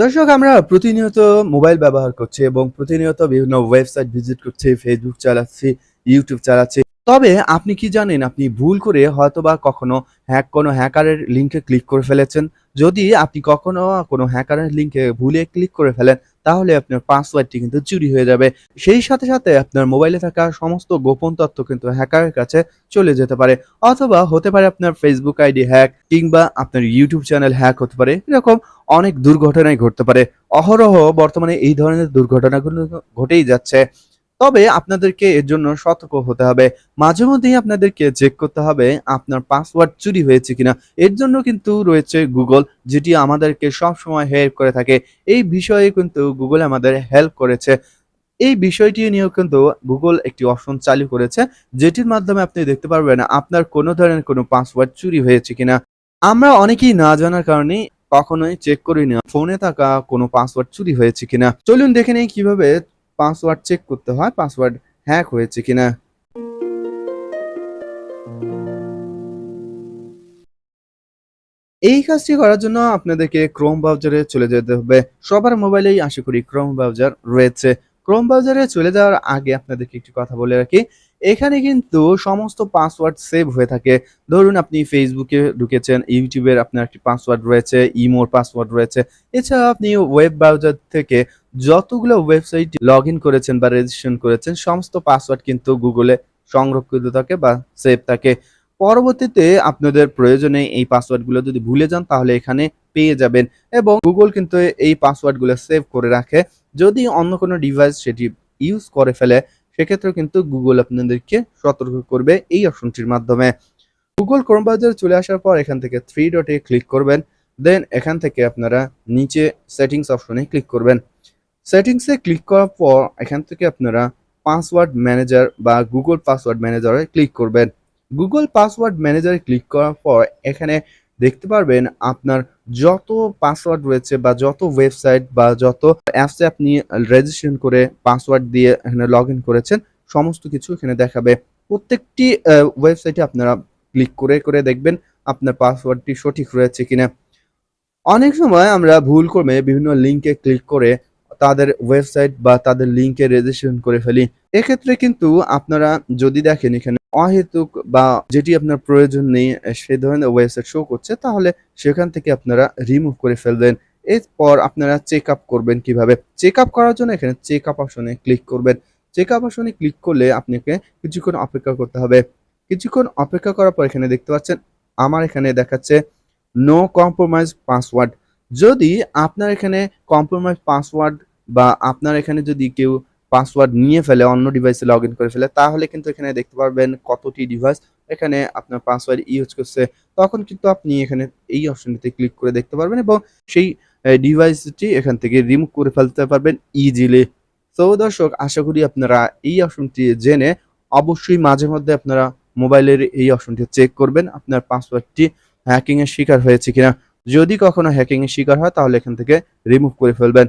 দর্শক, আমরা প্রতিনিয়ত মোবাইল ব্যবহার করছি এবং প্রতিনিয়ত বিভিন্ন ওয়েবসাইট ভিজিট করছি ফেসবুক চালাচ্ছি ইউটিউব চালাচ্ছি। তবে আপনি কি জানেন, আপনি ভুল করে হয়তোবা কখনো হ্যাক কোনো হ্যাকারের লিঙ্কে ক্লিক করে ফেলেছেন? যদি আপনি কখনো কোনো হ্যাকারের লিঙ্কে ভুলে ক্লিক করে ফেলেন তাহলে আপনার পাসওয়ার্ডটি কিন্তু চুরি হয়ে যাবে। সেই সাথে সাথে আপনার মোবাইলে থাকা সমস্ত গোপন তথ্য কিন্তু হ্যাকারের কাছে চলে যেতে পারে। অথবা হতে পারে আপনার ফেসবুক আইডি হ্যাক কিংবা আপনার ইউটিউব চ্যানেল হ্যাক হতে পারে। এরকম অনেক দুর্ঘটনাই ঘটতে পারে। অহরহ বর্তমানে এই ধরনের দুর্ঘটনাগুলো ঘটেই যাচ্ছে। তবে আপনাদেরকে এর জন্য সতর্ক হতে হবে। মাঝে মধ্যেই আপনাদেরকে চেক করতে হবে আপনার পাসওয়ার্ড চুরি হয়েছে কিনা। এর জন্য কিন্তু রয়েছে গুগল যেটি আমাদেরকে সব সময় হেল্প করে থাকে। এই বিষয়ে কিন্তু গুগল আমাদের হেল্প করেছে। এই বিষয়টি নিয়েও কিন্তু গুগল একটি অপশন চালু করেছে, যেটির মাধ্যমে আপনি দেখতে পারবেন আপনার কোনো ধরনের কোনো পাসওয়ার্ড চুরি হয়েছে কিনা। আমরা অনেকেই না জানার কারণে কখনোই চেক করি না ফোনে থাকা কোনো পাসওয়ার্ড চুরি হয়েছে কিনা। চলুন দেখে নেই কীভাবে পাসওয়ার্ড চেক করতে হয়, পাসওয়ার্ড হ্যাক হয়েছে কিনা। এই কাজটি করার জন্য আপনাদেরকে ক্রোম ব্রাউজারে চলে যেতে হবে। সবার মোবাইলেই আশা করি ক্রোম ব্রাউজার রয়েছে। ক্রোম ব্রাউজারে চলে যাওয়ার আগে আপনাদেরকে একটি কথা বলে রাখি। এখানে কিন্তু সমস্ত পাসওয়ার্ড সেভ হয়ে থাকে। ধরুন আপনি ফেসবুকে ঢুকেছেন ইউটিউবের আপনার একটি পাসওয়ার্ড রয়েছে ইমোর পাসওয়ার্ড রয়েছে। এছাড়া আপনি ওয়েব ব্রাউজার থেকে যতগুলো ওয়েবসাইট লগ করেছেন বা রেজিস্ট্রেশন করেছেন, সমস্ত পাসওয়ার্ড কিন্তু গুগলে সংরক্ষিত থাকে বা সেভ থাকে। পরবর্তীতে আপনাদের প্রয়োজনে এই পাসওয়ার্ডগুলো যদি ভুলে যান, তাহলে এখানে পেয়ে যাবেন এবং গুগল কিন্তু এই পাসওয়ার্ডগুলো সেভ করে রাখে। যদি অন্য কোনো ডিভাইস সেটি ইউজ করে ফেলে সেক্ষেত্রে কিন্তু গুগল আপনাদেরকে সতর্ক করবে এই অপশনটির মাধ্যমে। গুগল ক্রোম চলে আসার পর এখান থেকে থ্রি ডটে ক্লিক করবেন। দেন এখান থেকে আপনারা নিচে সেটিংস অপশনে ক্লিক করবেন। সেটিংসে ক্লিক করার পর এখান থেকে আপনারা পাসওয়ার্ড ম্যানেজার বা গুগল পাসওয়ার্ড ম্যানেজারে ক্লিক করবেন। গুগল পাসওয়ার্ড ম্যানেজারে ক্লিক করার পর এখানে দেখতে পারবেন আপনার যত পাসওয়ার্ড রয়েছে বা যত ওয়েবসাইট বা যত অ্যাপসে আপনি রেজিস্ট্রেশন করে পাসওয়ার্ড দিয়ে এখানে লগ ইন করেছেন, সমস্ত কিছু এখানে দেখাবে। প্রত্যেকটি ওয়েবসাইটে আপনারা ক্লিক করে করে দেখবেন আপনার পাসওয়ার্ডটি সঠিক রয়েছে কিনা। অনেক সময় আমরা ভুল করে বিভিন্ন লিঙ্কে ক্লিক করে তাদের ওয়েবসাইট বা তাদের লিঙ্কে রেজিস্ট্রেশন করে ফেলি। এক্ষেত্রে কিন্তু আপনারা যদি দেখেন এখানে অহেতুক বা যেটি আপনার প্রয়োজন নেই সেই ধরনের ওয়েবসাইট শো করছে, তাহলে সেখান থেকে আপনারা রিমুভ করে ফেলবেন। এরপর আপনারা চেক আপ করবেন কীভাবে? চেক আপ করার জন্য এখানে চেক আপ অপশনে ক্লিক করবেন। চেক আপ অপশনে ক্লিক করলে আপনাকে কিছুক্ষণ অপেক্ষা করতে হবে। কিছুক্ষণ অপেক্ষা করার পর এখানে দেখতে পাচ্ছেন, আমার এখানে দেখাচ্ছে নো কম্প্রোমাইজ পাসওয়ার্ড যদি আপনার এখানে কম্প্রোমাইজ পাসওয়ার্ড বা আপনার এখানে যদি কেউ পাসওয়ার্ড নিয়ে ফেলে, অন্য ডিভাইসে লগ করে ফেলে, তাহলে কিন্তু এখানে দেখতে পারবেন কতটি ডিভাইস এখানে আপনার পাসওয়ার্ড ইউজ করছে। তখন কিন্তু আপনি এখানে এই অপশনটিতে ক্লিক করে দেখতে পারবেন এবং সেই ডিভাইসটি এখান থেকে রিমুভ করে ফেলতে পারবেন ইজিলি তো দর্শক, আশা করি আপনারা এই অপশনটি জেনে অবশ্যই মাঝে মধ্যে আপনারা মোবাইলের এই অপশনটি চেক করবেন, আপনার পাসওয়ার্ডটি হ্যাকিংয়ের শিকার হয়েছে কিনা। যদি কখনো হ্যাকিংয়ের শিকার হয়, তাহলে এখান থেকে রিমুভ করে ফেলবেন।